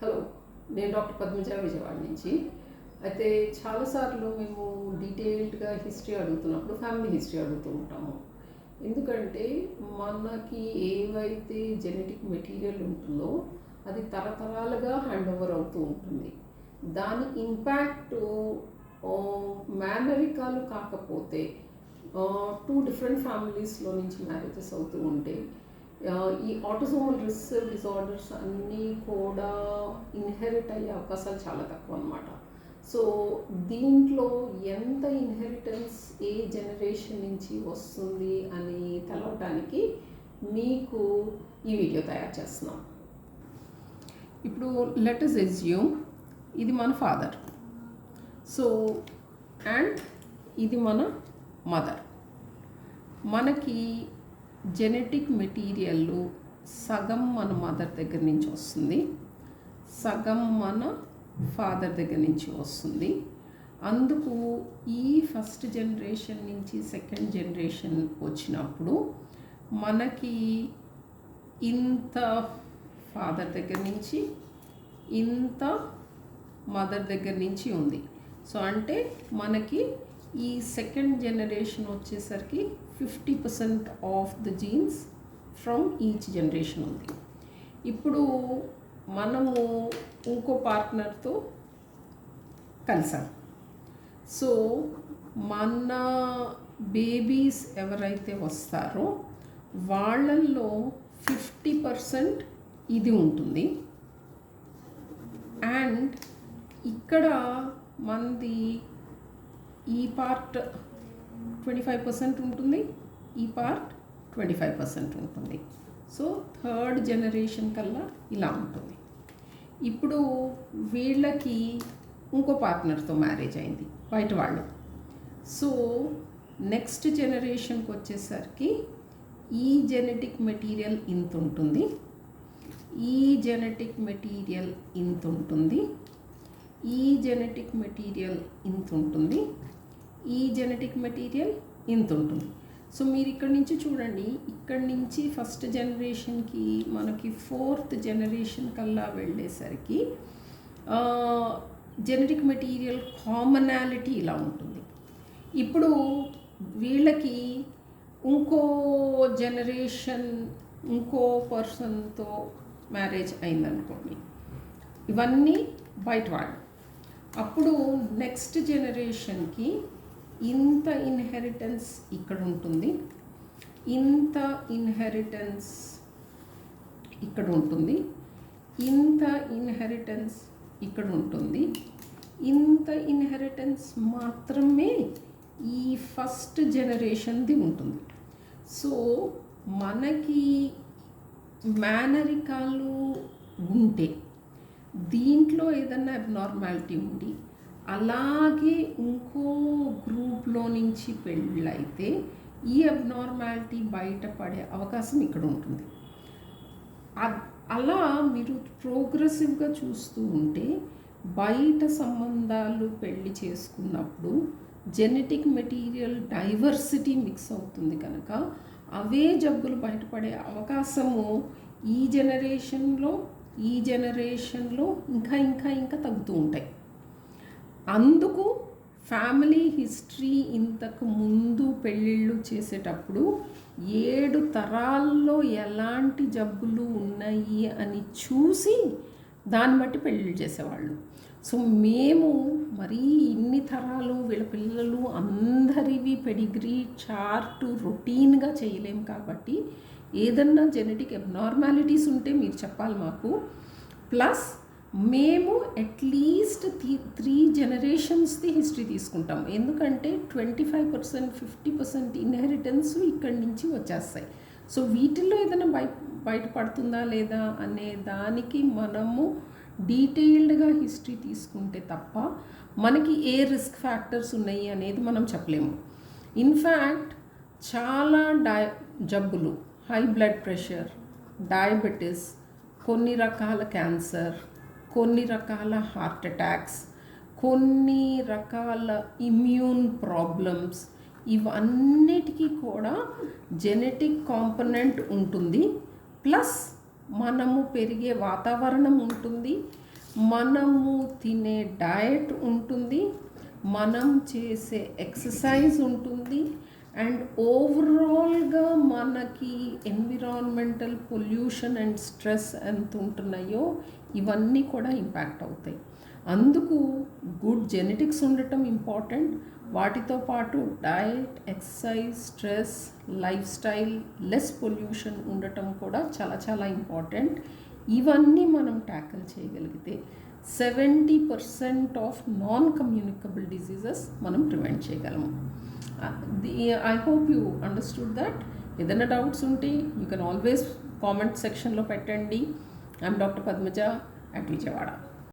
Hello నేను doctor Padmaja Vijayawada నుంచి. అయితే చాలాసార్లు మేము డీటెయిల్డ్గా హిస్టరీ అడుగుతున్నప్పుడు ఫ్యామిలీ హిస్టరీ అడుగుతూ ఉంటాము. ఎందుకంటే మనకి ఏవైతే జెనెటిక్ మెటీరియల్ ఉంటుందో అది తరతరాలుగా హ్యాండ్ ఓవర్ అవుతూ ఉంటుంది. దాని ఇంపాక్ట్ మేనరికాలు కాకపోతే టూ డిఫరెంట్ ఫ్యామిలీస్లో నుంచి మ్యారేజెస్ అవుతూ ఉంటే ఈ ఆటోసోమల్ రిసెసివ్ డిజార్డర్స్ అన్నీ కూడా ఇన్హెరిట్ అయ్యే అవకాశాలు చాలా తక్కువ అనమాట సో దీంట్లో ఎంత ఇన్హెరిటెన్స్ ఏ జనరేషన్ నుంచి వస్తుంది అని తెలవటానికి మీకు ఈ వీడియో తయారు చేస్తున్నాం. ఇప్పుడు లెటర్స్ ఎజ్యూమ్ ఇది మన ఫాదర్ సో అండ్ ఇది మన మదర్ మనకి జెనెటిక్ మెటీరియల్లో సగం మన మదర్ దగ్గర నుంచి వస్తుంది. సగం మన ఫాదర్ దగ్గర నుంచి వస్తుంది. అందుకు ఈ ఫస్ట్ జనరేషన్ నుంచి సెకండ్ జనరేషన్ వచ్చినప్పుడు మనకి ఇంత ఫాదర్ దగ్గర నుంచి ఇంత మదర్ దగ్గర నుంచి ఉంది. సో అంటే మనకి ఈ సెకండ్ జనరేషన్ వచ్చేసరికి fifty percent of the genes from each generation ఉంది. ఇప్పుడు మనము ఇంకో పార్ట్నర్తో కలిసాం. సో మన బేబీస్ ఎవరైతే వస్తారో వాళ్ళల్లో ఫిఫ్టీ పర్సెంట్ ఇది ఉంటుంది. అండ్ ఇక్కడ మనది ఈ పార్ట్ ట్వంటీ ఫైవ్ పర్సెంట్ ఉంటుంది ఈ పార్ట్ ట్వంటీ ఫైవ్ పర్సెంట్ ఉంటుంది. సో థర్డ్ జనరేషన్ కల్లా ఇలా ఉంటుంది. ఇప్పుడు వీళ్ళకి ఇంకో పార్ట్నర్తో మ్యారేజ్ అయింది బయట వాళ్ళు. సో నెక్స్ట్ జనరేషన్కి వచ్చేసరికి ఈ జెనెటిక్ మెటీరియల్ ఇంత ఉంటుంది. ఈ జెనెటిక్ మెటీరియల్ ఇంత ఉంటుంది. ఈ జెనెటిక్ మెటీరియల్ ఇంత ఉంటుంది. ఈ జెనెటిక్ మెటీరియల్ ఇంత ఉంటుంది. సో మీరు ఇక్కడి నుంచి చూడండి. ఇక్కడి నుంచి ఫస్ట్ జనరేషన్కి మనకి ఫోర్త్ జనరేషన్ కల్లా వెళ్ళేసరికి జెనెటిక్ మెటీరియల్ కామనాలిటీ ఇలా ఉంటుంది. ఇప్పుడు వీళ్ళకి ఇంకో జనరేషన్ ఇంకో పర్సన్తో మ్యారేజ్ అయిందనుకోండి. ఇవన్నీ బయట వాళ్ళు అప్పుడు నెక్స్ట్ జనరేషన్కి ఇంత ఇన్హెరిటెన్స్ ఇక్కడ ఉంటుంది. ఇంత ఇన్హెరిటెన్స్ ఇక్కడ ఉంటుంది. ఇంత ఇన్హెరిటెన్స్ ఇక్కడ ఉంటుంది. ఇంత ఇన్హెరిటెన్స్ మాత్రమే ఈ ఫస్ట్ జనరేషన్ది ఉంటుంది. సో మనకి మేనరికాలు ఉంటే దీంట్లో ఏదన్నా అబ్నార్మాలిటీ ఉండి అలాగే ఇంకో గ్రూప్లో నుంచి పెళ్ళైతే ఈ అబ్నార్మాలిటీ బయటపడే అవకాశం ఇక్కడ ఉంటుంది. అలా మీరు ప్రోగ్రెసివ్గా చూస్తూ ఉంటే బయట సంబంధాలు పెళ్ళి చేసుకున్నప్పుడు జెనెటిక్ మెటీరియల్ డైవర్సిటీ మిక్స్ అవుతుంది కనుక అవే జబ్బులు బయటపడే అవకాశము ఈ జనరేషన్లో ఈ జనరేషన్లో ఇంకా ఇంకా ఇంకా తగ్గుతూ ఉంటాయి. అందుకు ఫ్యామిలీ హిస్టరీ ఇంతకు ముందు పెళ్ళిళ్ళు చేసేటప్పుడు ఏడు తరాల్లో ఎలాంటి జబ్బులు ఉన్నాయి అని చూసి దాన్ని బట్టి పెళ్ళిళ్ళు చేసేవాళ్ళు. సో మేము మరీ ఇన్ని తరాలు వీళ్ళ పిల్లలు అందరివి పెడిగ్రీ చార్టు రొటీన్గా చేయలేము కాబట్టి ఏదన్నా జెనెటిక్ అబ్నార్మాలిటీస్ ఉంటే మీరు చెప్పాలి మాకు. ప్లస్ మేము అట్లీస్ట్ త్రీ జనరేషన్స్ది హిస్టరీ తీసుకుంటాం. ఎందుకంటే twenty five percent fifty percent inheritance ఇక్కడి నుంచి వచ్చేస్తాయి. సో వీటిల్లో ఏదైనా బయ బయటపడుతుందా లేదా అనే దానికి మనము డీటెయిల్డ్గా హిస్టరీ తీసుకుంటే తప్ప మనకి ఏ రిస్క్ ఫ్యాక్టర్స్ ఉన్నాయి అనేది మనం చెప్పలేము. ఇన్ఫ్యాక్ట్ చాలా డై జబ్బులు హై బ్లడ్ ప్రెషర్ డయాబెటీస్ కొన్ని రకాల క్యాన్సర్ కొన్ని రకాల హార్ట్ అటాక్స్ కొన్ని రకాల ఇమ్యూన్ ప్రాబ్లమ్స్ ఇవన్నిటికీ కూడా జెనెటిక్ కాంపనెంట్ ఉంటుంది. ప్లస్ మనము పెరిగే వాతావరణం ఉంటుంది. మనము తినే డయట్ ఉంటుంది. మనం చేసే ఎక్సర్సైజ్ ఉంటుంది. అండ్ ఓవరాల్గా మనకి ఎన్విరాన్మెంటల్ పొల్యూషన్ అండ్ స్ట్రెస్ ఎంత ఉంటున్నాయో ఇవన్నీ కూడా ఇంపాక్ట్ అవుతాయి. అందుకు గుడ్ జెనెటిక్స్ ఉండటం ఇంపార్టెంట్ వాటితో పాటు diet exercise stress lifestyle less pollution ఉండటం కూడా చాలా చాలా ఇంపార్టెంట్. ఇవన్నీ మనం ట్యాకిల్ చేయగలిగితే seventy percent of non communicable diseases మనం ప్రివెంట్ చేయగలము I hope you understood that. ఏదైనా డౌట్స్ ఉంటే యూ కెన్ ఆల్వేస్ కామెంట్ సెక్షన్లో పెట్టండి. I'm doctor Padmaja at Vijayawada.